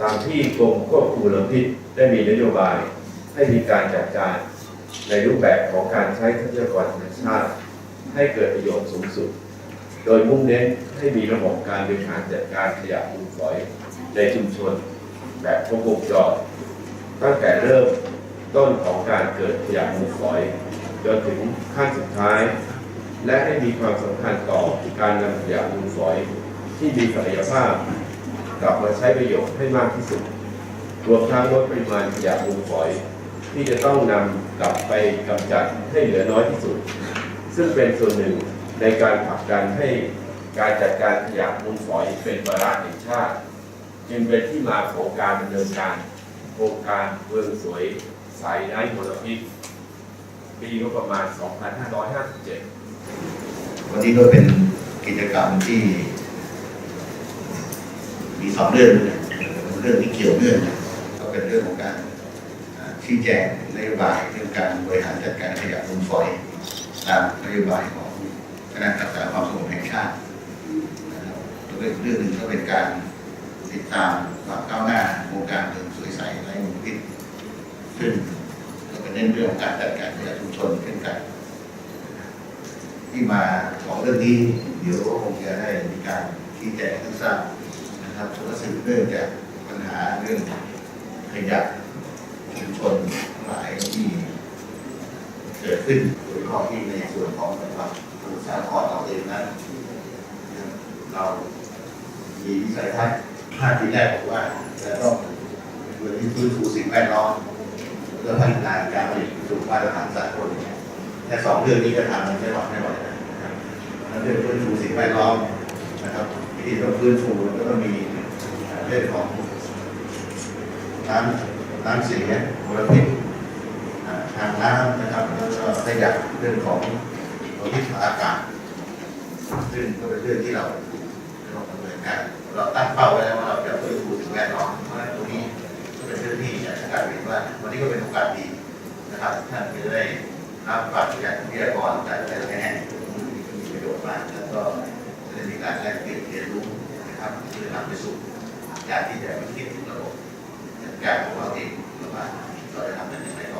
ตามที่กรมควบคุมมลพิษได้มีนโยบายให้มีการจัดการในรูปแบบของการใช้ทรัพยากรธรรมชาติ ให้เกิดประโยชน์สูงสุด โดยมุ่งเน้นให้มีระบบการบริหารจัดการขยะมูลฝอยในชุมชน แบบครบวงจรตั้งแต่เริ่มต้นของการเกิดขยะมูลฝอยจนถึงขั้นสุดท้าย และให้มีความสำคัญต่อการนำขยะมูลฝอยที่มีศักยภาพ กลับมาใช้ประโยชน์ให้มากที่สุด รวมทั้งลดปริมาณขยะมูลฝอย ที่จะต้องนำกลับไปกำจัดให้เหลือน้อยที่สุด ซึ่งเป็นส่วนหนึ่งในการผลักดันให้การจัดการขยะมูลฝอยเป็นวาระแห่งชาติ จึงเป็นที่มาของการดำเนินการโครงการเมืองสวยสายไร้มลพิษปีงบประมาณ 2557 วันนี้ก็เป็นกิจกรรมที่ มีสองเรื่องนเรื่องที่เกี่ยวเนื่องก็เป็นเรื่องของการชี้แจงนโยบายเรื่องการบริหารจัดการขยะมูลฝอยตามนโยบายของคณะรักษาความสงบแห่งชาตินะครัวเรื่องหนึ่งก็เป็นการติดตามความก้าวหน้าโครงการเมืองสวยใสไร้มลพิษซึ่งก็เป็นเน้นเรื่องของการจัดการขยะชุมชนเช่นกัน ที่มาของเรื่องนี้เดี๋ยวคงจะได้มีการชี้แจงให้ทราบ นะครับเพราะว่าสืบเนื่องจากปัญหาเรื่องขยะชุมชนหลายที่เกิดขึ้นโดยเฉพาะที่ในส่วนของจังหวัดสมุทรสาครเราเองนั้นเรามีวิสัยทัศน์ห้าปีแรกบอกว่าจะต้องเป็นเรื่องที่ฟื้นฟูสิ่งแวดล้อมเพื่อพัฒนาการผลิตสู่มาตรฐานสากลแต่สองเรื่องนี้ก็ทำกันไม่ไหวไม่ไหวนะครับเรื่องฟื้นฟูสิ่งแวดล้อม นะครับวิธีต้องฟื้นฟูก็ต้องมีเรื่องของน้ำน้ำเสียมลพิษทางน้ำนะครับแล้วก็ขยะเรื่องของมลพิษทางอากาศซึ่งก็เป็นเรื่องที่เราต้องดำเนินการเราตั้งเป้าไว้แล้วว่าเราจะฟื้นฟูสิ่งแวดล้อมเพราะฉะนั้นตรงนี้ก็เป็นเรื่องที่อยากจะกล่าวเรียนว่า วันนี้ก็เป็นโอกาสดีนะครับท่านจะได้รับฝากจากวิทยากรจากแต่ละแห่งมีประโยชน์มากแล้วก็ มีการแลกเปลี่ยนเรียนรู้นะครับที่จะนำไปสู่การที่จะไปคิดถึงระบบการของเราเองว่าเราจะทำได้อย่างไร